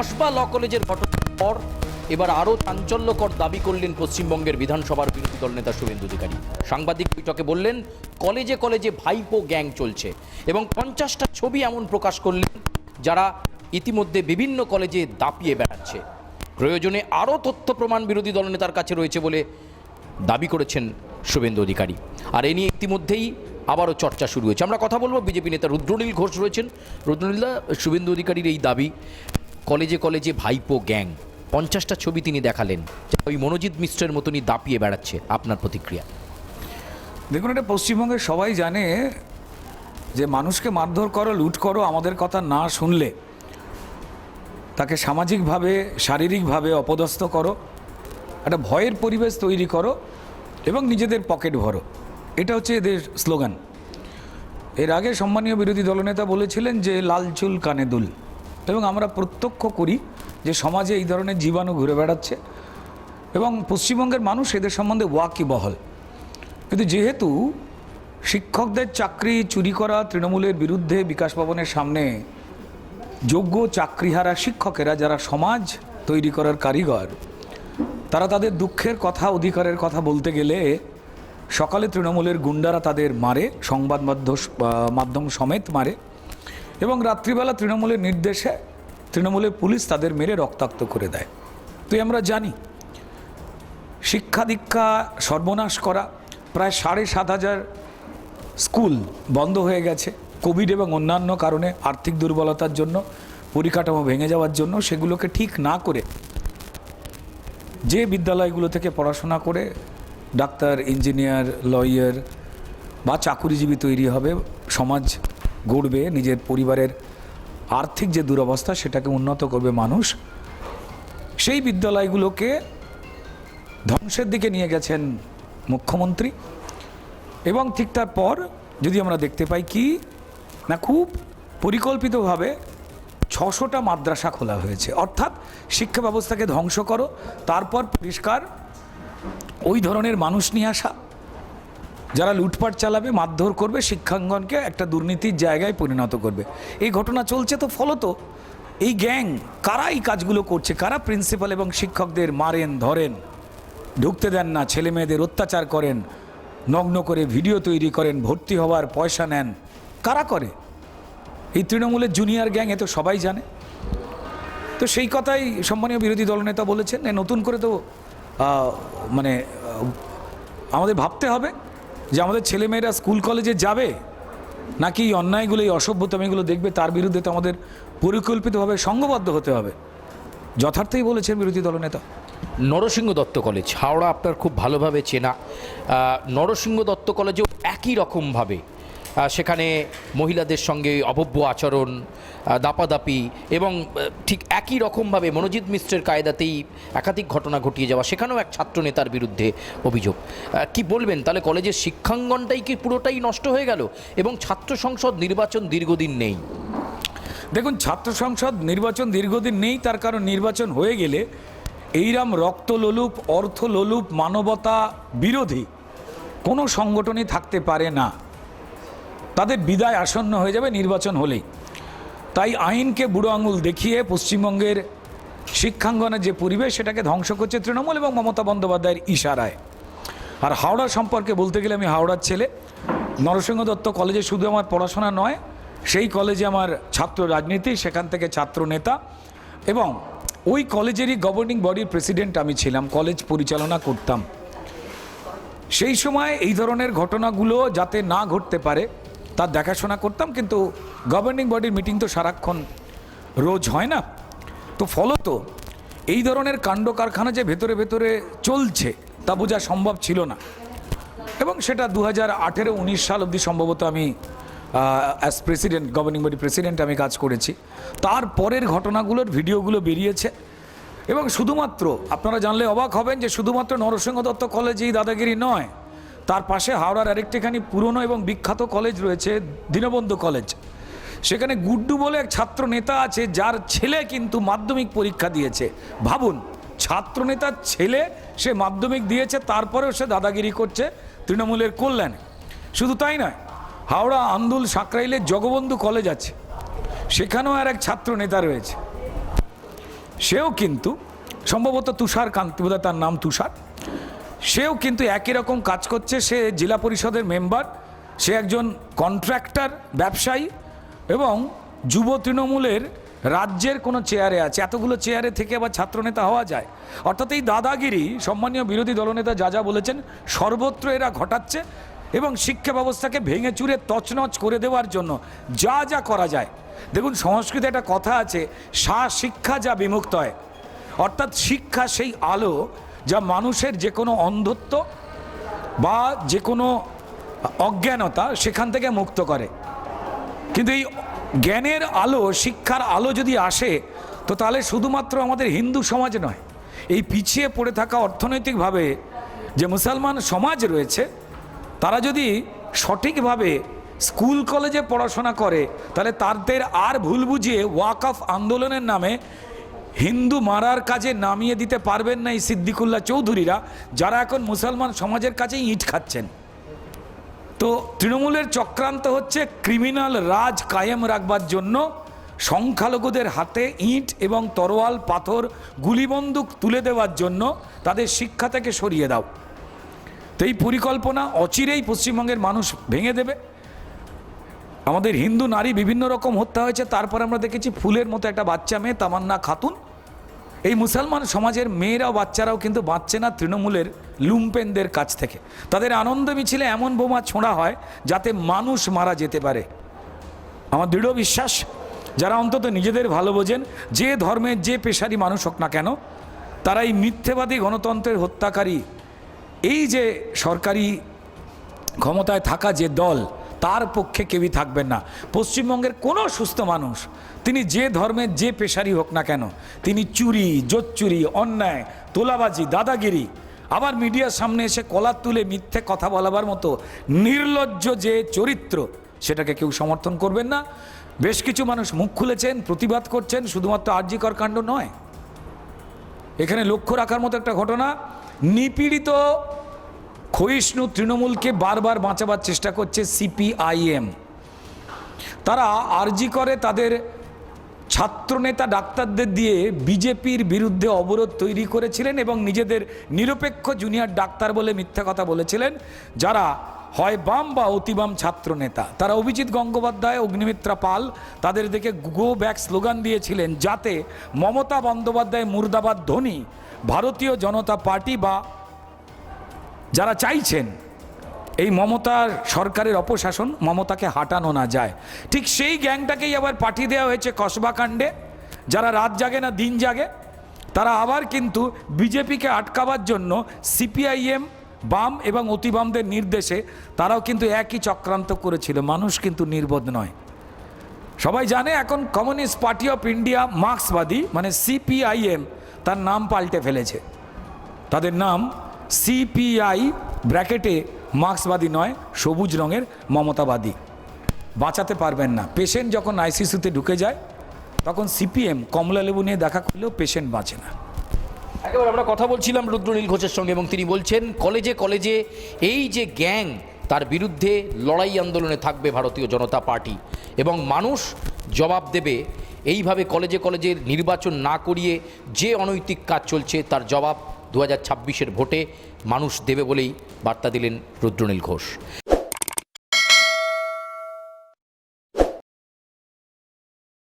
কসবা ল কলেজের ঘটনার পর এবার আরও চাঞ্চল্যকর দাবি করলেন পশ্চিমবঙ্গের বিধানসভার বিরোধী দল নেতা শুভেন্দু অধিকারী। সাংবাদিক বৈঠকে বললেন, কলেজে কলেজে ভাইপো গ্যাং চলছে এবং পঞ্চাশটা ছবি এমন প্রকাশ করলেন যারা ইতিমধ্যে বিভিন্ন কলেজে দাপিয়ে বেড়াচ্ছে। প্রয়োজনে আরও তথ্য প্রমাণ বিরোধী দলনেতার কাছে রয়েছে বলে দাবি করেছেন শুভেন্দু অধিকারী। আর এ নিয়ে ইতিমধ্যেই আবারও চর্চা শুরু হয়েছে। আমরা কথা বলব বিজেপি নেতা রুদ্রনীল ঘোষ রয়েছেন। রুদ্রনীলদা শুভেন্দু অধিকারীর এই দাবি। কলেজে কলেজে ভাইপো গ্যাং। পঞ্চাশটা ছবি তিনি দেখালেন ওই মনোজিৎ মিশ্রের মতনই দাপিয়ে বেড়াচ্ছে আপনার প্রতিক্রিয়া। দেখুন, এটা পশ্চিমবঙ্গে সবাই জানে যে মানুষকে মারধর করো, লুট করো, আমাদের কথা না শুনলে তাকে সামাজিকভাবে, শারীরিকভাবে অপদস্থ করো, একটা ভয়ের পরিবেশ তৈরি করো এবং নিজেদের পকেট ভরো। এটা হচ্ছে এদের স্লোগান। এর আগে সম্মানীয় বিরোধী দলনেতা বলেছিলেন যে, লাল চুল কানে দুল। এবং আমরা প্রত্যক্ষ করি যে সমাজে এই ধরনের জীবাণু ঘুরে বেড়াচ্ছে এবং পশ্চিমবঙ্গের মানুষ এদের সম্বন্ধে ওয়াকিবহল কিন্তু যেহেতু শিক্ষকদের চাকরি চুরি করা তৃণমূলের বিরুদ্ধে বিকাশ ভবনের সামনে যোগ্য চাকরিহারা শিক্ষকেরা যারা সমাজ তৈরি করার কারিগর, তারা তাদের দুঃখের কথা, অধিকারের কথা বলতে গেলে সকালে তৃণমূলের গুন্ডারা তাদের মারে সংবাদ মাধ্যম সমেত মারে। এবং রাত্রিবেলা তৃণমূলের নির্দেশে তৃণমূলের পুলিশ তাদের মেরে রক্তাক্ত করে দেয়। তুই, আমরা জানি, শিক্ষা দীক্ষা সর্বনাশ করা, প্রায় সাড়ে সাত হাজার স্কুল বন্ধ হয়ে গেছে। কোভিড এবং অন্যান্য কারণে আর্থিক দুর্বলতার জন্য, পরিকাঠামো ভেঙে যাওয়ার জন্য সেগুলোকে ঠিক না করে যে বিদ্যালয়গুলো থেকে পড়াশোনা করে ডাক্তার, ইঞ্জিনিয়ার, লয়ার বা চাকুরিজীবী তৈরি হবে সমাজ গড়বে নিজের পরিবারের আর্থিক যে দুরবস্থা সেটাকে উন্নত করবে মানুষ, সেই বিদ্যালয়গুলোকে ধ্বংসের দিকে নিয়ে গেছেন মুখ্যমন্ত্রী। এবং ঠিক তারপর যদি আমরা দেখতে পাই কি, না খুব পরিকল্পিতভাবে ছশোটা মাদ্রাসা খোলা হয়েছে। অর্থাৎ শিক্ষা ব্যবস্থাকে ধ্বংস করো, তারপর পরিষ্কার ওই ধরনের মানুষ নিয়ে আসা। যারা লুটপাট চালাবে, মারধর করবে, শিক্ষাঙ্গনকে একটা দুর্নীতির জায়গায় পরিণত করবে। এই ঘটনা চলছে তো ফলত এই গ্যাং কারা এই কাজগুলো করছে? কারা প্রিন্সিপাল এবং শিক্ষকদের মারেন, ধরেন? ঢুকতে দেন না ছেলে মেয়েদের অত্যাচার করেন, নগ্ন করে ভিডিও তৈরি করেন, ভর্তি হওয়ার পয়সা নেন। কারা করে? এই তৃণমূলের জুনিয়র গ্যাং, এ তো সবাই জানে। তো সেই কথাই সম্মানীয় বিরোধী দলনেতা বলেছেন নতুন করে তো মানে আমাদের ভাবতে হবে। যে আমাদের ছেলেমেয়েরা স্কুল কলেজে যাবে নাকি এই অন্যায়গুলো, এই অসভ্যতামিগুলো দেখবে, তার বিরুদ্ধে তো আমাদের পরিকল্পিতভাবে সংঘবদ্ধ হতে হবে। যথার্থই বলেছেন বিরোধী দলনেতা নরসিংহ দত্ত কলেজ, হাওড়া আপনার খুব ভালোভাবে চেনা। নরসিংহ দত্ত কলেজেও একই রকমভাবে সেখানে মহিলাদের সঙ্গে অভব্য আচরণ দাপাদাপি এবং ঠিক একই রকমভাবে মনোজিৎ মিশ্রের কায়দাতেই একাধিক ঘটনা ঘটিয়ে যাওয়া, সেখানেও এক ছাত্র নেতার বিরুদ্ধে অভিযোগ। কি বলবেন? তাহলে কলেজের শিক্ষাঙ্গনটাই কি পুরোটাই নষ্ট হয়ে গেল? এবং ছাত্র সংসদ নির্বাচন দীর্ঘদিন নেই। দেখুন, ছাত্র সংসদ নির্বাচন দীর্ঘদিন নেই, তার কারণ নির্বাচন হয়ে গেলে এইরাম রক্তলোলুপ, অর্থলোলুপ, মানবতা বিরোধী কোনো সংগঠনই থাকতে পারে না। তাদের বিদায় আসন্ন হয়ে যাবে নির্বাচন হলেই। তাই আইনকে বুড়ো আঙুল দেখিয়ে পশ্চিমবঙ্গের শিক্ষাঙ্গনের যে পরিবেশ, সেটাকে ধ্বংস করছে তৃণমূল এবং মমতা বন্দ্যোপাধ্যায়ের ইশারায়। আর হাওড়া সম্পর্কে বলতে গেলে আমি হাওড়ার ছেলে। নরসিংহ দত্ত কলেজে শুধু আমার পড়াশোনা নয়, সেই কলেজে আমার ছাত্র রাজনীতি, সেখান থেকে ছাত্র নেতা এবং ওই কলেজেরই গভর্নিং বডির প্রেসিডেন্ট আমি ছিলাম, কলেজ পরিচালনা করতাম। সেই সময় এই ধরনের ঘটনাগুলো যাতে না ঘটতে পারে তার দেখাশোনা করতাম, কিন্তু গভর্নিং বডির মিটিং তো সারাক্ষণ রোজ হয় না। তো ফলত এই ধরনের কাণ্ড কারখানা যে ভেতরে ভেতরে চলছে, তা বোঝা সম্ভব ছিল না। এবং সেটা দু হাজার আঠেরো উনিশ সাল অবধি সম্ভবত আমি as president governing body president আমি কাজ করেছি। তারপরের ঘটনাগুলোর ভিডিওগুলো বেরিয়েছে। এবং শুধুমাত্র আপনারা জানলে অবাক হবেন যে শুধুমাত্র নরসিংহ দত্ত কলেজেই দাদাগিরি নয় তার পাশে হাওড়ার আরেকটিখানি পুরনো এবং বিখ্যাত কলেজ রয়েছে, দীনবন্ধু কলেজ। সেখানে গুড্ডু বলে এক ছাত্র নেতা আছে, যার ছেলে কিন্তু মাধ্যমিক পরীক্ষা দিয়েছে। ভাবুন ছাত্র নেতার ছেলে সে মাধ্যমিক দিয়েছে, তারপরেও সে দাদাগিরি করছে তৃণমূলের কল্যাণে। শুধু তাই নয়, হাওড়া আন্দুল সাকরাইলে জগবন্ধু কলেজ আছে, সেখানেও আর এক ছাত্র নেতা রয়েছে। সেও কিন্তু সম্ভবত তুষার কান্তি, বোধহয় তার নাম তুষার। সেও কিন্তু একই রকম কাজ করছে। সে জেলা পরিষদের মেম্বার, সে একজন কন্ট্রাক্টর, ব্যবসায়ী এবং যুব তৃণমূলের রাজ্যের কোনো চেয়ারে আছে। এতগুলো চেয়ারে থেকে আবার ছাত্রনেতা হওয়া যায়। অর্থাৎ এই দাদাগিরি সম্মানীয় বিরোধী দলনেতা যা যা বলেছেন, সর্বত্র এরা ঘটাচ্ছে এবং শিক্ষা ব্যবস্থাকে ভেঙে চুরে তছনছ করে দেওয়ার জন্য যা যা করা যায়। দেখুন, সংস্কৃতে একটা কথা আছে, সা শিক্ষা যা বিমুক্ত হয়। অর্থাৎ শিক্ষা সেই আলো যা মানুষের যে কোনো অন্ধত্ব বা যে কোনো অজ্ঞানতা সেখান থেকে মুক্ত করে। কিন্তু এই জ্ঞানের আলো, শিক্ষার আলো যদি আসে, তো তাহলে শুধুমাত্র আমাদের হিন্দু সমাজ নয়, এই পিছিয়ে পড়ে থাকা অর্থনৈতিকভাবে যে মুসলমান সমাজ রয়েছে, তারা যদি সঠিকভাবে স্কুল, কলেজে পড়াশোনা করে, তাহলে তাদের আর ভুল বুঝিয়ে ওয়াক আন্দোলনের নামে হিন্দু মারার কাজে নামিয়ে দিতে পারবেন না এই সিদ্দিকুল্লা চৌধুরীরা, যারা এখন মুসলমান সমাজের কাছে ইট খাচ্ছেন। তো তৃণমূলের চক্রান্ত হচ্ছে ক্রিমিনাল রাজ কায়েম রাখবার জন্য সংখ্যালঘুদের হাতে ইট এবং তরোয়াল, পাথর, গুলিবন্দুক তুলে দেওয়ার জন্য তাদের শিক্ষা থেকে সরিয়ে দাও। তো এই পরিকল্পনা অচিরেই পশ্চিমবঙ্গের মানুষ ভেঙে দেবে। আমাদের হিন্দু নারী বিভিন্ন রকম হত্যা হয়েছে, তারপর আমরা দেখেছি ফুলের মতো একটা বাচ্চা মেয়ে, তামান্না খাতুন। এই মুসলমান সমাজের মেয়েরাও বাচ্চারাও কিন্তু বাঁচছে না তৃণমূলের লুম্পেনদের কাছ থেকে। তাদের আনন্দ মিছিলে এমন বোমা ছোঁড়া হয় যাতে মানুষ মারা যেতে পারে। আমার দৃঢ় বিশ্বাস, যারা অন্তত নিজেদের ভালো বোঝেন, যে ধর্মের যে পেশারি মানুষ হোক না কেন, তারা এই মিথ্যেবাদী গণতন্ত্রের হত্যাকারী, এই যে সরকারি ক্ষমতায় থাকা যে দল তার পক্ষে কেউই থাকবেন না। পশ্চিমবঙ্গের কোনো সুস্থ মানুষ, তিনি যে ধর্মের যে পেশারি হোক না কেন, তিনি চুরি, জোচ্চুরি, অন্যায়, তোলাবাজি, দাদাগিরি, আবার মিডিয়ার সামনে এসে কলার তুলে মিথ্যে কথা বলাবার মতো নির্লজ্জ যে চরিত্র, সেটাকে কেউ সমর্থন করবেন না। বেশ কিছু মানুষ মুখ খুলেছেন, প্রতিবাদ করছেন, শুধুমাত্র আর্যিকর কাণ্ড নয়। এখানে লক্ষ্য রাখার মতো একটা ঘটনা, নিপীড়িত ক্ষয়িষ্ণু তৃণমূলকে বারবার বাঁচাবার চেষ্টা করছে সিপিআইএম। তারা আরজি করে তাদের ছাত্রনেতা ডাক্তারদের দিয়ে বিজেপির বিরুদ্ধে অবরোধ তৈরি করেছিলেন এবং নিজেদের নিরপেক্ষ জুনিয়র ডাক্তার বলে মিথ্যা কথা বলেছিলেন, যারা হয় বাম বা অতিবাম ছাত্রনেতা। তারা অভিজিৎ গঙ্গোপাধ্যায়, অগ্নিমিত্রা পাল, তাদের দেখে গো ব্যাক স্লোগান দিয়েছিলেন, যাতে মমতা বন্দ্যোপাধ্যায় মুর্দাবাদ ধোনি, ভারতীয় জনতা পার্টি বা যারা চাইছেন এই মমতার সরকারের অপশাসন মমতাকে হাঁটানো না যায়। ঠিক সেই গ্যাংটাকেই আবার পাঠিয়ে দেওয়া হয়েছে কসবাকাণ্ডে যারা রাত জাগে না দিন জাগে, তারা আবার কিন্তু বিজেপিকে আটকাবার জন্য সিপিআইএম, বাম এবং অতিবামদের নির্দেশে তারাও কিন্তু একই চক্রান্ত করেছিল। মানুষ কিন্তু নির্বোধ নয়। সবাই জানে এখন কমিউনিস্ট পার্টি অফ ইন্ডিয়া মার্ক্সবাদী মানে সিপিআইএম, তার নাম পাল্টে ফেলেছে। তাদের নাম সিপিআই ব্র্যাকেটে মার্ক্সবাদী নয়, সবুজ রঙের মমতাবাদী। বাঁচাতে পারবেন না। পেশেন্ট যখন আইসিসিতে ঢুকে যায়, তখন সিপিএম কমলা লেবু নিয়ে দেখা করলেও পেশেন্ট বাঁচে না। একেবারে আমরা কথা বলছিলাম রুদ্রনীল ঘোষের সঙ্গে এবং তিনি বলছেন, কলেজে কলেজে এই যে গ্যাং, তার বিরুদ্ধে লড়াই আন্দোলনে থাকবে ভারতীয় জনতা পার্টি এবং মানুষ জবাব দেবে। এইভাবে কলেজে কলেজের নির্বাচন না করিয়ে যে অনৈতিক কাজ চলছে, তার জবাব দু হাজার ভোটে মানুষ দেবে বলেই বার্তা দিলেন রুদ্রনীল ঘোষ।